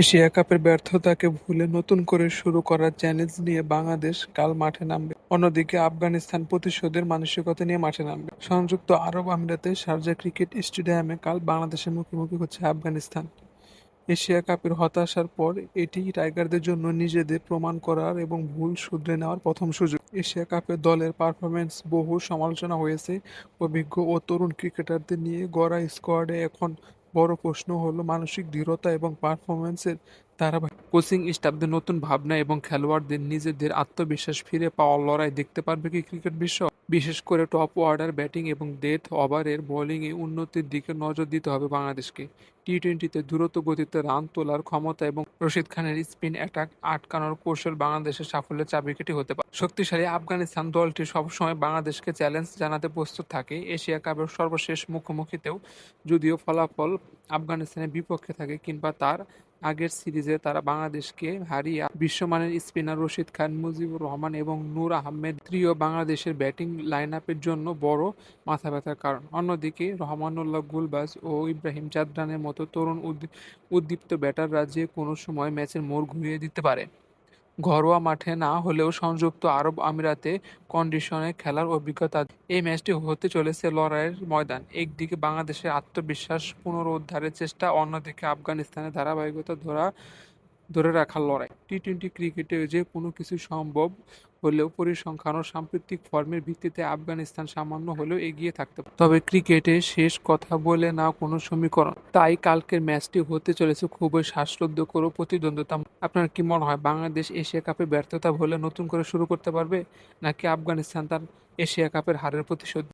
Asia কাপের ব্যর্থতাকে ভুলে নতুন করে শুরু করার চ্যালেঞ্জ নিয়ে বাংলাদেশ কাল মাঠে নামবে। অন্যদিকে আফগানিস্তান প্রতিশোধের মানসিকতা নিয়ে মাঠে নামবে। সংযুক্ত আরব আমিরাতের শারজা ক্রিকেট স্টেডিয়ামে কাল বাংলাদেশের মুখোমুখি হচ্ছে আফগানিস্তান। এশিয়া কাপের হতাশার পর এটি টাইগারদের জন্য নিজেদের প্রমাণ করার এবং ভুল শুধরে নেওয়ার প্রথম সুযোগ। এশিয়া কাপে দলের পারফরমেন্স বহু সমালোচনা হয়েছে। অভিজ্ঞ ও তরুণ ক্রিকেটারদের নিয়ে গড়া স্কোয়াডে এখন বড় প্রশ্ন হলো মানসিক দৃঢ়তা এবং পারফরমেন্সের ধারাবাহিক কোচিং স্টাফদের নতুন ভাবনা এবং খেলোয়াড়দের নিজেদের আত্মবিশ্বাস ফিরে পাওয়ার লড়াই দেখতে পারবে কি ক্রিকেট বিশ্ব? বিশেষ করে টপ অর্ডার ব্যাটিং এবং ডেথ ওভারের বোলিংয়ে উন্নতির দিকে নজর দিতে হবে বাংলাদেশকে। টি টোয়েন্টিতে দ্রুত গতিতে রান তোলার ক্ষমতা এবং রশিদ খানের স্পিন অ্যাটাক আটকানোর কৌশল বাংলাদেশের সাফল্যের চাবিকাঠি হতে পারে। শক্তিশালী আফগানিস্তান দলটি সবসময় বাংলাদেশকে চ্যালেঞ্জ জানাতে প্রস্তুত থাকে। এশিয়া কাপের সর্বশেষ মুখোমুখিতেও যদিও ফলাফল আফগানিস্তানের বিপক্ষে থাকে কিংবা তার আগের সিরিজে তারা বাংলাদেশকে হারিয়ে বিশ্বমানের স্পিনার রশিদ খান, মুজিবুর রহমান এবং নূর আহমেদ ত্রিও বাংলাদেশের ব্যাটিং লাইনআপের জন্য বড় মাথা ব্যথার কারণ। অন্যদিকে রহমানুল্লাহ গুলবাজ ও ইব্রাহিম চাদ্রানের মতো তরুণ উদ্দী- উদ্দীপ্ত ব্যাটাররা যে কোনো সময় ম্যাচের মোড় ঘুরিয়ে দিতে পারে। ঘরোয়া মাঠে না হলেও সংযুক্ত আরব আমিরাতে কন্ডিশনে খেলার অভিজ্ঞতা এই ম্যাচটি হতে চলেছে লড়াইয়ের ময়দান। একদিকে বাংলাদেশের আত্মবিশ্বাস পুনরুদ্ধারের চেষ্টা, অন্যদিকে আফগানিস্তানের ধারাবাহিকতা ধরা ধরে রাখার লড়াই। টি টোয়েন্টি ক্রিকেটে যে কোনো কিছু সম্ভব হলেও পরিসংখ্যান ও সাম্প্রতিক ফর্মের ভিত্তিতে আফগানিস্তান সামান্য হলেও এগিয়ে থাকতে পারে। তবে ক্রিকেটে শেষ কথা বলে না কোনো সমীকরণ। তাই কালকের ম্যাচটি হতে চলেছে খুবই শ্বাসরুদ্ধকর ও প্রতিদ্বন্দ্বিতা আপনার কি মনে হয়, বাংলাদেশ এশিয়া কাপে ব্যর্থতা হলে নতুন করে শুরু করতে পারবে, নাকি আফগানিস্তান তার এশিয়া কাপের হারের প্রতিশোধ?